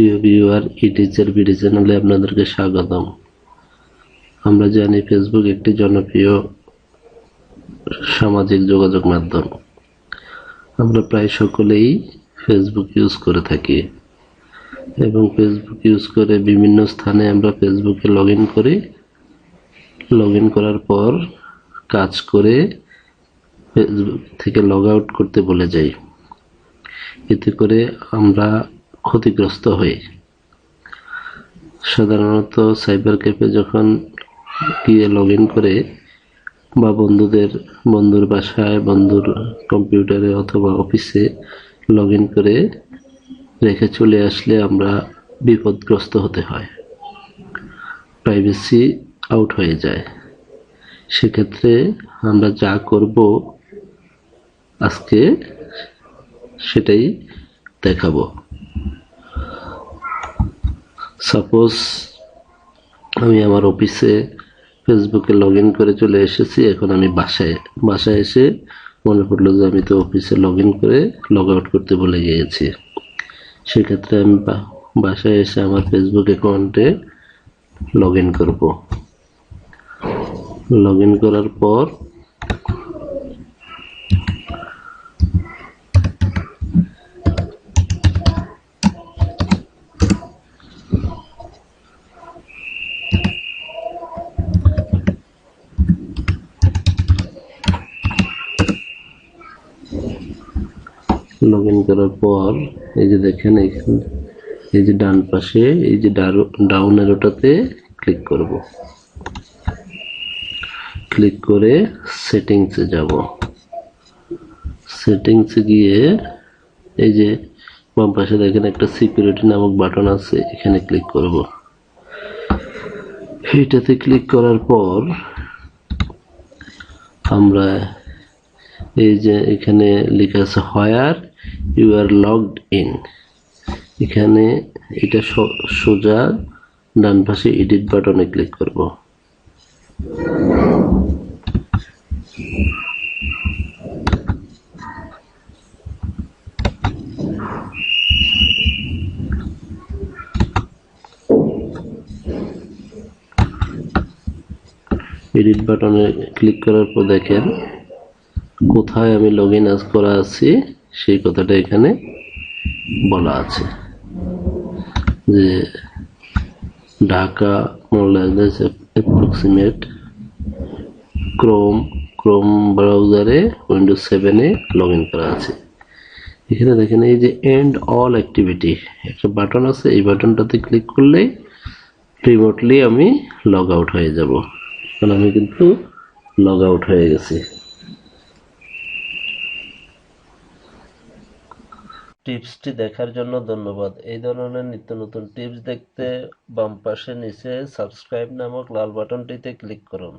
প্রিয় viewer ইটিচার BD চ্যানেলে আপনাদেরকে স্বাগতম। আমরা জানি ফেসবুক একটি জনপ্রিয় সামাজিক যোগাযোগ মাধ্যম। আমরা প্রায় সকলেই ফেসবুক ইউজ করে থাকি এবং ফেসবুক ইউজ করে বিভিন্ন স্থানে আমরা ফেসবুকে লগ ইন করি। লগ ইন করার পর কাজ করে ফেসবুক থেকে লগ আউট করতে বলে যাই। এতে করে আমরা ক্ষতিগ্রস্ত হই সাধারণত সাইবার ক্যাফে যখন গিয়ে লগ ইন করে বা বন্ধুদের, বন্ধুর বাসায়, বন্ধুর কম্পিউটারে অথবা অফিসে লগ ইন করে রেখে চলে আসলে আমরা বিপদগ্রস্ত হতে হয়। প্রাইভেসি আউট হয়ে যায়। সেক্ষেত্রে আমরা যা করব আজকে সেটাই দেখাবো। সাপোজ আমি আমার অফিসে ফেসবুকে লগ ইন করে চলে এসেছি, এখন আমি বাসায় বাসায় এসে মনে পড়ল যে আমি তো অফিসে লগ ইন করে লগ আউট করতে ভুলে গিয়েছি। সেক্ষেত্রে আমি বাসায় এসে আমার ফেসবুক অ্যাকাউন্টে লগ ইন করব। লগ ইন করার পর লগ ইন করার পর, এই যে দেখেন এখানে এই যে ডান পাশে, এই যে ডাউন এরোটাতে ক্লিক করব। ক্লিক করে সেটিংসে যাব। সেটিংসে গিয়ে এই যে বাম পাশে দেখেন একটা সিকিউরিটি নামক বাটন আছে, এখানে ক্লিক করব। এইটাতে ক্লিক করার পর আমরা এই যে এখানে লেখা আছে where you are logged in এখানে এটা সোজা ডান পাশে এডিট বাটনে ক্লিক করব। এডিট বাটনে ক্লিক করার পর দেখেন, কোথায় আমি লগ ইন করা আছি? সেই কথাটা এখানে বলা আছে। যে ঢাকা মোল্লাজ অ্যাপ্রক্সিমেট ক্রোম ক্রোম ব্রাউজারে উইন্ডোজ সেভেনে লগ ইন করা আছে। এখানে দেখেন এই যে এন্ড অল অ্যাক্টিভিটি একটা বাটন আছে, এই বাটনটাতে ক্লিক করলেই রিমোটলি আমি লগ আউট হয়ে যাব। কারণ আমি কিন্তু লগ আউট হয়ে গেছি। টিপসটি দেখার জন্য ধন্যবাদ। এই ধরনের নিত্য নতুন টিপস দেখতে বাম পাশে নিচে সাবস্ক্রাইব নামক লাল বাটনটিতে ক্লিক করুন।